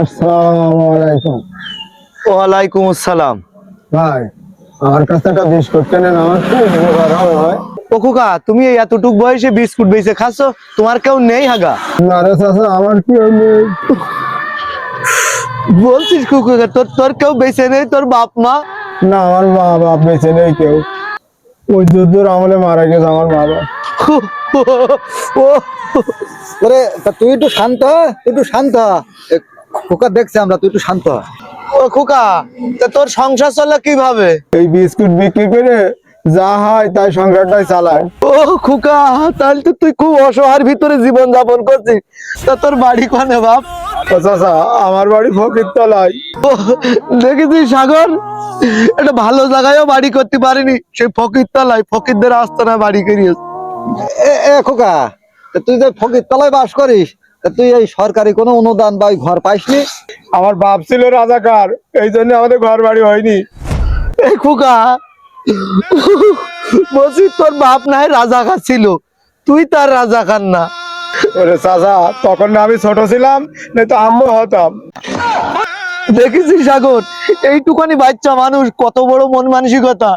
আসসালামু আলাইকুম। ওয়ালাইকুম আসসালাম। ভাই আমার কাছে একটা বিস্কুট কেনেন আমার খুব উপকার হবে ও খোকা তুমি এই এতটুক বয়সে বিস্কুট বেঁচে খাচ্ছ? তোমার কেউ নেই হাগা? না রে চাচা আমার কি নেই। বলছিস কুকুকা তোর তোর কেউ বেঁচে নেই তোর বাপ মা? না আমার মা বাপ বেঁচে নেই কেউ। ওই যুদ্ধর আমলে মারা গেছে আমার ও ওরে তা তুই একটু শান্ত একটু শান্ত খোকা দেখছি আমরা তুই একটু শান্ত হ। ও খোকা তা তোর সংসার চলে কীভাবে? এই বিস্কুট বিক্রি করে যা হয় তাই সংসারটাই চালায়। ও খোকা তাহলে তো তুই খুব অসহায়ের ভিতরে জীবন যাপন করছিস। তা তোর বাড়ি কোনে বাপ? চাচা আমার বাড়ি ফকির তলায় ও, দেখেছিস সাগর? একটা ভালো জায়গায়ও বাড়ি করতে পারিনি। সেই ফকির তলায় ফকিরদের আস্তানা বাড়ি করিয়েছে। এ এ খোকা তুই যে ফকির তলায় বাস করিস তুই এই সরকারি কোনো অনুদান বা ঘর পাইসনি? আমার বাপ ছিল রাজাকার এই জন্য আমাদের ঘর বাড়ি হয়নি। এই খোকা বলছি তোর বাপ নাই রাজাকার ছিল তুই তার রাজাকার না। ওরে চাচা তখন না আমি ছোট ছিলাম না তো আম্মু হতাম। দেখেছিস সাগর এইটুখানি বাচ্চা মানুষ কত বড় মন মানসিকতা।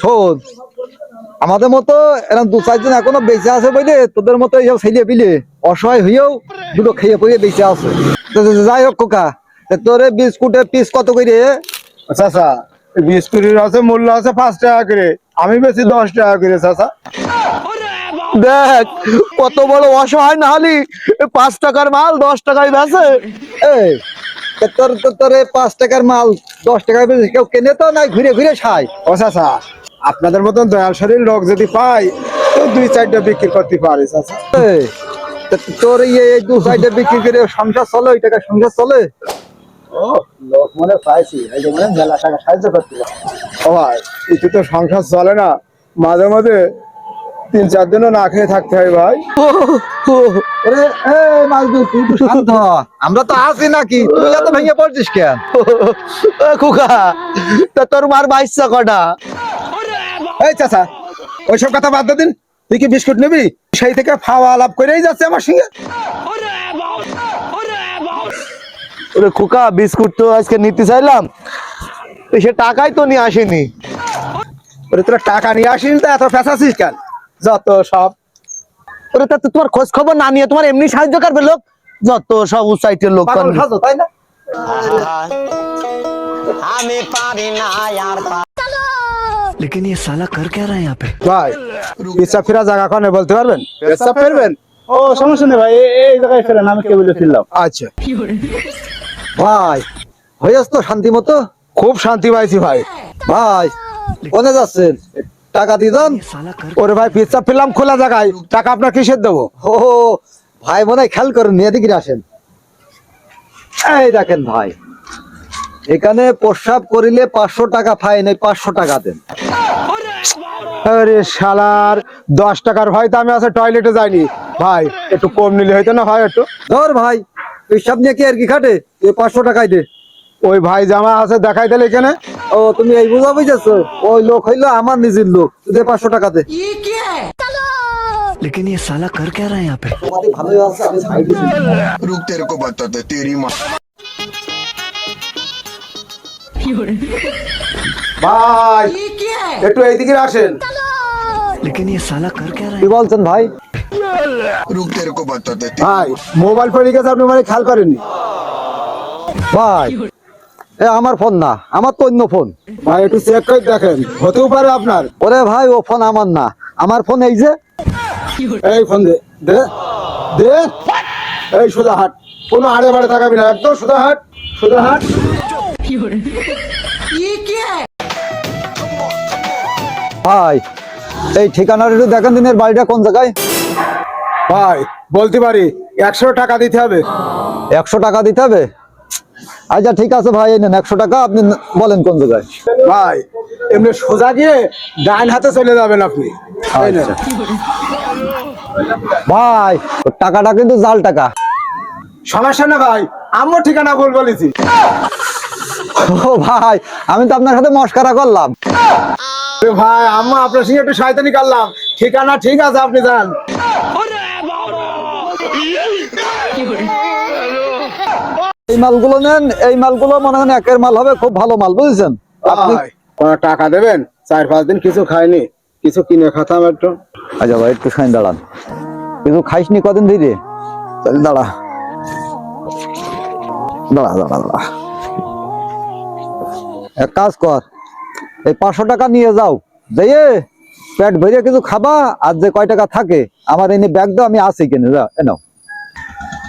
শোন আমাদের মতো এরকম দু চারজন এখনও বেঁচে আছে বলে তোদের মতো এইসব ছেলে পিলে অসহায় হইয়াও দুটো খেয়ে পড়ে বেঁচে আছে। যাই হোক তা তোর বিস্কুটের পিস কত করে? চাচা বিস্কুটের আছে মূল্য আছে পাঁচ টাকা করে। আমি বেশি দশ টাকা করে চাচা। দেখ কত বড় অসহায় না হলি পাঁচ টাকার মাল দশ টাকায় বেচে। তোর তোর তোর পাঁচ টাকার মাল দশ টাকায় কেউ কেনে তো নাই ঘুরে ঘুরে খায়। ও চাচা আপনাদের মতন দয়াল শরীর লোক যদি পাই তো দুই চারটা বিক্রি করতে পারে চাচা। তোর এই দু সাইডে বিক্রি করে সংসার চলে ওই টাকা সংসার চলে? ও লোক মনে পাইছি এই যে মনে মেলা টাকা সাহায্য করতে ও ভাই একটু তো সংসার চলে না মাঝে মাঝে তিন চার দিনও না খেয়ে থাকতে হয় ভাই। আমরা তো আছি নাকি তুই এত ভেঙে পড়ছিস কেন? খোকা তোর মার বাইশা কটা? এই চাচা ওইসব কথা বাদ দিন। তুই কি বিস্কুট নিবি? সেই থেকে ফাওয়া আলাপ করেই যাচ্ছে আমার সঙ্গে। ওরে খোকা বিস্কুট তো আজকে নিতে চাইলাম। সে টাকাই তো নিয়ে আসেনি। ওরে তোরা টাকা নিয়ে আসিস তা এত ফেসাছিস কেন? যত সব। ওরে তা তোমার খোঁজ খবর না নিয়ে তোমার এমনি সাহায্য করবে লোক? যত সব উচ্চাইটের লোক পাগল সাজো তাই না? लेकिन ये साला कर क्या रहा है यहाँ पे ভাই ইচ্ছা ফেরা জায়গা কনে বলতে পারবেন পেশাব ফেরবেন ও সমস্যা নেই ভাই এ- এই জায়গায় ফেলেন আমি কেবলে ফিরলাম আচ্ছা ভাই হয়েছ তো শান্তি মতো খুব শান্তি পাইছি ভাই ভাই কোনে যাচ্ছেন টাকা দিয়ে দেন ये साला कर ওরে ভাই পেশাব ফেললাম খোলা জায়গায় টাকা আপনার কিসের দেবো ও ভাই মনে হয় খেয়াল করেন এদিকে আসেন এই দেখেন ভাই এখানে প্রস্রাব করিলে পাঁচশো টাকা ফাইন এই পাঁচশো টাকা দেন আরে শালার দশ টাকার ভাই তো আমি আছে টয়লেটে যাইনি ভাই একটু কম নিলে হইতো না ভাই একটু ধর ভাই পেশাব নিয়ে কি আর কি খাটে তুই পাঁচশো টাকাই দে ওই ভাই জামা আছে দেখাই দিলে এখানে ও তুমি এই বুঝা বুঝেছো ওই লোক হইলো আমার নিজের লোক তুই দে পাঁচশো টাকা দে लेकिन ये साला कर क्या रहा है यहाँ पे তোমাদের ভালোই আছে আমি সাইডে रुक तेरे को बताते तेरी माँ ভাই একটু এইদিকে আসেন। ভাই? ভাই মোবাইল আপনি মানে খেয়াল ভাই আমার ফোন না আমার তো অন্য ফোন। ভাই একটু চেক করে দেখেন হতেও পারে আপনার। ওরে ভাই ও ফোন আমার না আমার ফোন এই যে। এই ফোন দে দে দে। এই সোজা হাট কোনো আড়ে বাড়ে থাকাবি না একদম সোজা হাট সোজা হাট। ভাই এই ঠিকানাটা একটু দেখেন দিনের বাড়িটা কোন জায়গায়? ভাই বলতে পারি একশো টাকা দিতে হবে। একশো টাকা দিতে হবে? আচ্ছা ঠিক আছে ভাই নেন একশো টাকা আপনি বলেন কোন জায়গায়? ভাই এমনি সোজা গিয়ে ডাইন হাতে চলে যাবেন আপনি। ভাই ওর টাকাটা কিন্তু জাল টাকা। সমস্যা না ভাই আমিও ঠিকানা ভুল বলেছি। ও ভাই আমি তো আপনার সাথে মস্কারা করলাম। ভাই আম্মা আপনার সঙ্গে একটু শয়তানি করলাম। ঠিকানা ঠিক আছে আপনি যান। এই মালগুলো নেন এই মালগুলো মনে হয় একের মাল হবে খুব ভালো মাল বুঝেছেন? আপনি টাকা দেবেন? চার পাঁচ দিন কিছু খাইনি। কিছু কিনে খাতাম একটু। আচ্ছা ভাই একটু সাইন দাঁড়ান। কিছু খাইসনি কদিন ধরে? তাহলে দাঁড়া। দাঁড়া দাঁড়া দাঁড়া। এক কাজ কর এই পাঁচশো টাকা নিয়ে যাও। যাইয়ে পেট ভরে কিছু খাবা আর যে কয় টাকা থাকে আমার এনে ব্যাগ দাও আমি আসি কিনে যাও এ নাও।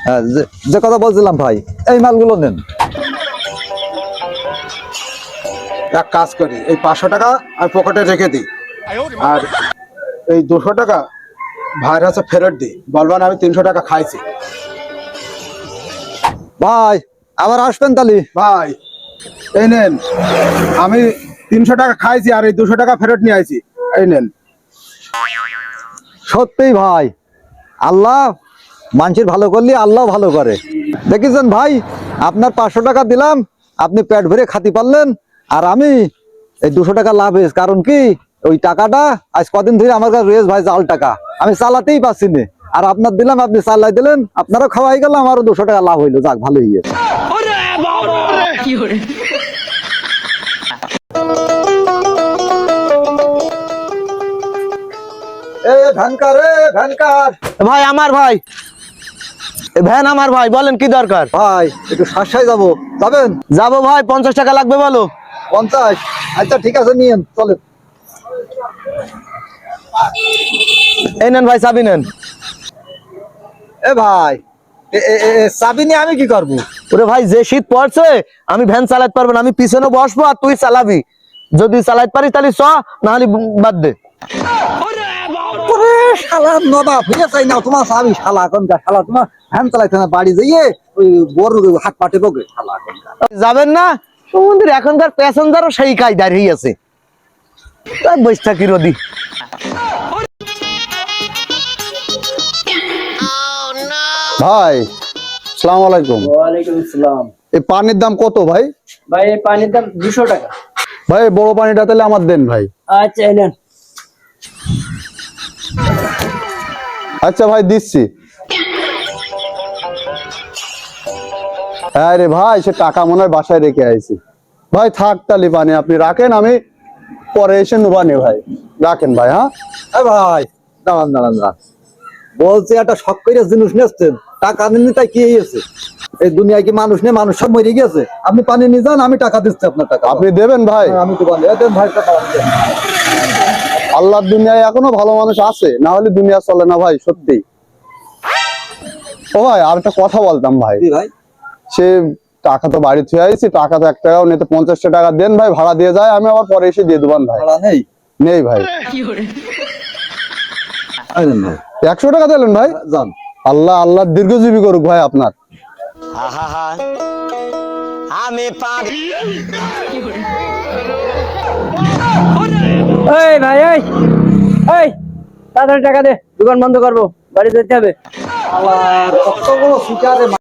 হ্যাঁ, যে- যে কথা বলছিলাম ভাই এই মালগুলো নেন। এক কাজ করি এই পাঁচশো টাকা আমি পকেটে রেখে দিই। আর এই দুশো টাকা ভাইয়ের কাছে ফেরত দিই। বলবেন আমি তিনশো টাকা খাইছি। ভাই আবার আসবেন তালি ভাই এই নেন, আমি তিনশো টাকা খাইছি আর এই দুশো টাকা ফেরত নিয়ে আইছি। এই নেন। সত্যিই ভাই, আল্লাহ মানুষের ভালো করলে আল্লাহ ভালো করে। দেখেছেন ভাই, আপনার পাঁচশো টাকা দিলাম, আপনি পেট ভরে খাতি পারলেন, আর আমি এই দুশো টাকা লাভ হয়েছে। কারণ কি? ওই টাকাটা আজ কদিন ধরে আমার কাছে রয়েছে ভাই, জাল টাকা। আমি চালাতেই পারছি না। আর আপনার দিলাম, আপনি চালাই দিলেন, আপনারও খাওয়াই গেল, আমারও দুশো টাকা লাভ হইল। যাক ভালো ভাই আমার ভাই। ভ্যান আমার ভাই বলেন কি দরকার? ভাই একটু যাব। যাবেন? যাব ভাই পঞ্চাশ টাকা লাগবে বলো। পঞ্চাশ। আচ্ছা ঠিক আছে নিয়েন চলে এই নেন ভাই চাবি নেন। এ ভাই চাবি নিয়ে আমি কি করব? ওরে ভাই যে শীত পড়ছে আমি ভ্যান চালাতে পারব না আমি পিছনে বসবো আর তুই চালাবি। যদি চালাতে পারিস তাহলে চ নাহলে বাদ দে। শালা নবাব হয়ে চাই না তোমার চাবি শালা এখনকার শালা তোমার ভ্যান চালাইতে না বাড়ি যাইয়ে ওই বড় হাত পাটে বকে শালা যাবেন না? সমুদ্রের এখনকার প্যাসেঞ্জারও সেই কায়দার হয়ে আছে। তাই বসে থাকি রদি। ভাই সালাম আলাইকুম। ওয়ালাইকুম আসসালাম এই পানির দাম কত ভাই? ভাই এই পানির দাম দুশো টাকা। ভাই বড় পানিটা তাহলে আমার দেন ভাই। আচ্ছা নেন। আচ্ছা ভাই দিচ্ছি। আরে ভাই সে টাকা মনে হয় বাসায় রেখে আইছি। ভাই থাক তালি পানি আপনি রাখেন আমি পরে এসে নুবানি ভাই। রাখেন ভাই হ্যাঁ? ভাই দাঁড়ান দাঁড়ান দাঁড়ান। বলছি একটা শখ করে জিনিস নিয়েছেন টাকা নেননি তাই কি হয়েছে এই দুনিয়ায় কি মানুষ নেই? মানুষ সব মরে গেছে আপনি পানি নিয়ে যান আমি টাকা দিচ্ছি আপনার টাকা। আপনি দেবেন ভাই? হ্যাঁ, আমি তো বলি দেন ভাই টাকা আল্লাহর দুনিয়ায় এখনও ভালো মানুষ আছে না হলে দুনিয়া চলে না ভাই সত্যি। ও ভাই আর একটা কথা বলতাম ভাই। ভাই? সে টাকা তো বাড়ি থুয়ে আইছি টাকা তো এক টাকাও নিতে পঞ্চাশটা টাকা দেন ভাই ভাড়া দিয়ে যায় আমি আবার পরে এসে দিয়ে দেবান ভাই। ভাড়া নেই? নেই ভাই। একশো টাকা দিলেন ভাই? যান। আল্লাহ আল্লাহ দীর্ঘজীবী করুক ভাই আপনার। এই ভাই এই এই তাড়াতাড়ি টাকা দে দোকান বন্ধ করব বাড়ি যেতে হবে। কত বড়